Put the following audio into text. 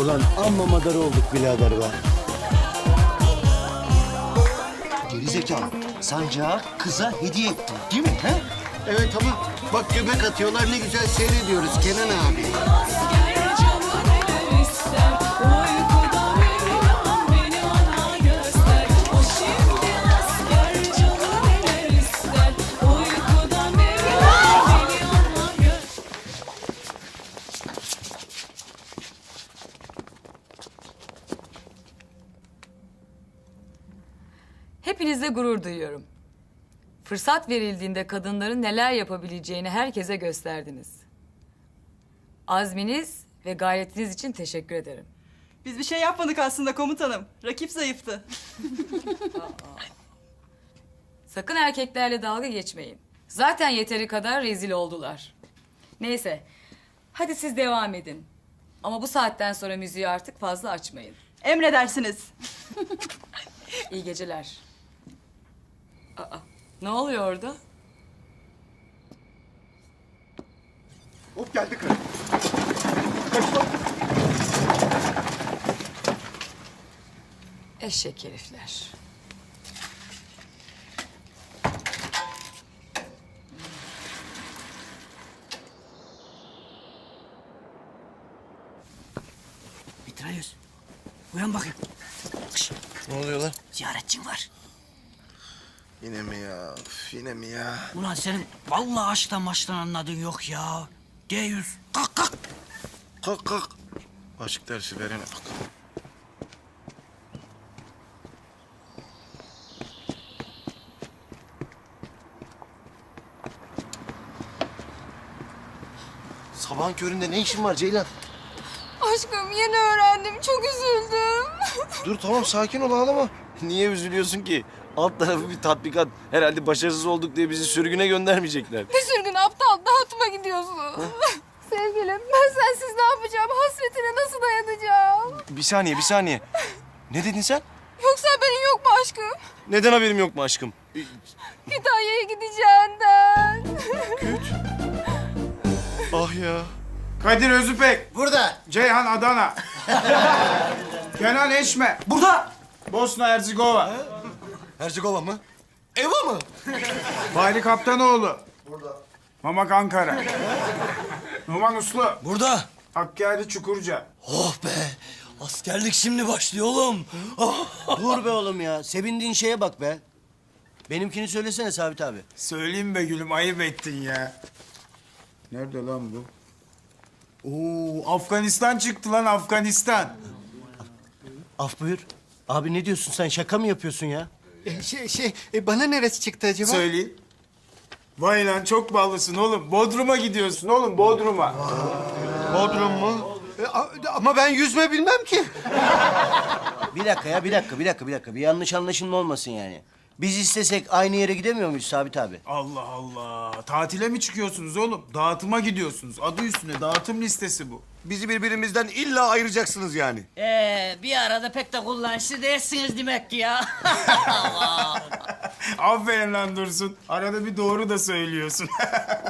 Ulan amma madar olduk birader be. Gerizekalı. Sancağı kıza hediye ettin değil mi? He? Evet ama bak göbek atıyorlar ne güzel seyrediyoruz Kenan abi. Hepinizle gurur duyuyorum. Fırsat verildiğinde kadınların neler yapabileceğini herkese gösterdiniz. Azminiz ve gayretiniz için teşekkür ederim. Biz bir şey yapmadık aslında komutanım. Rakip zayıftı. Sakın erkeklerle dalga geçmeyin. Zaten yeteri kadar rezil oldular. Neyse, hadi siz devam edin. Ama bu saatten sonra müziği artık fazla açmayın. Emredersiniz. İyi geceler. Aa, ne oluyor orada? Hop geldi karı. Eşek herifler. Mitralyöz. Uyan bakayım. Ne oluyor lan? Ziyaretçin var. Yine mi ya? Üf, yine mi ya? Ulan senin vallahi aşktan maçtan anladığın yok ya. D100. Kalk kalk. Kalk kalk. Aşk dersi verene bak. Sabahın köründe ne işin var Ceylan? Aşkım yeni öğrendim çok üzüldüm Dur tamam sakin ol ağlama. Niye üzülüyorsun ki? Alt tarafı bir tatbikat. Herhalde başarısız olduk diye bizi sürgüne göndermeyecekler. Bir sürgün aptal dağıtma gidiyorsun Sevgilim ben sensiz ne yapacağım hasretine nasıl dayanacağım Bir saniye bir saniye. Ne dedin sen? Yoksa haberin yok mu aşkım Neden haberim yok mu aşkım? Kütahya'ya gideceğinden Ah ya. Kadir Özüpek, Burada. Ceyhan Adana. Kenan Eşme, Burada. Bosna Herzegova. Herzegova mı? Eva mı? Bahri Kaptanoğlu. Burada. Mamak Ankara. Numan Uslu. Burada. Hakkari Çukurca. Oh be. Askerlik şimdi başlıyor oğlum. Dur be oğlum ya. Sevindiğin şeye bak be. Benimkini söylesene Sabit abi. Söyleyeyim be gülüm, ayıp ettin ya. Nerede lan bu? Oo, Afganistan çıktı lan Afganistan. Af buyur. Abi ne diyorsun sen? Şaka mı yapıyorsun ya? Şey, şey e, bana neresi çıktı acaba? Söyleyeyim. Vay lan çok ballısın oğlum. Bodrum'a gidiyorsun oğlum, Bodrum'a. Bodrum mu? E, a- ama ben yüzme bilmem ki. Bir dakika ya, bir dakika, bir dakika, bir dakika. Bir yanlış anlaşılma olmasın yani. Biz istesek aynı yere gidemiyor muyuz Sabit abi? Allah Allah. Tatile mi çıkıyorsunuz oğlum? Dağıtıma gidiyorsunuz. Adı üstünde dağıtım listesi bu. Bizi birbirimizden illa ayıracaksınız yani. Ee, bir arada pek de kullanışlı değilsiniz demek ki ya. Aferin lan Dursun. Arada bir doğru da söylüyorsun.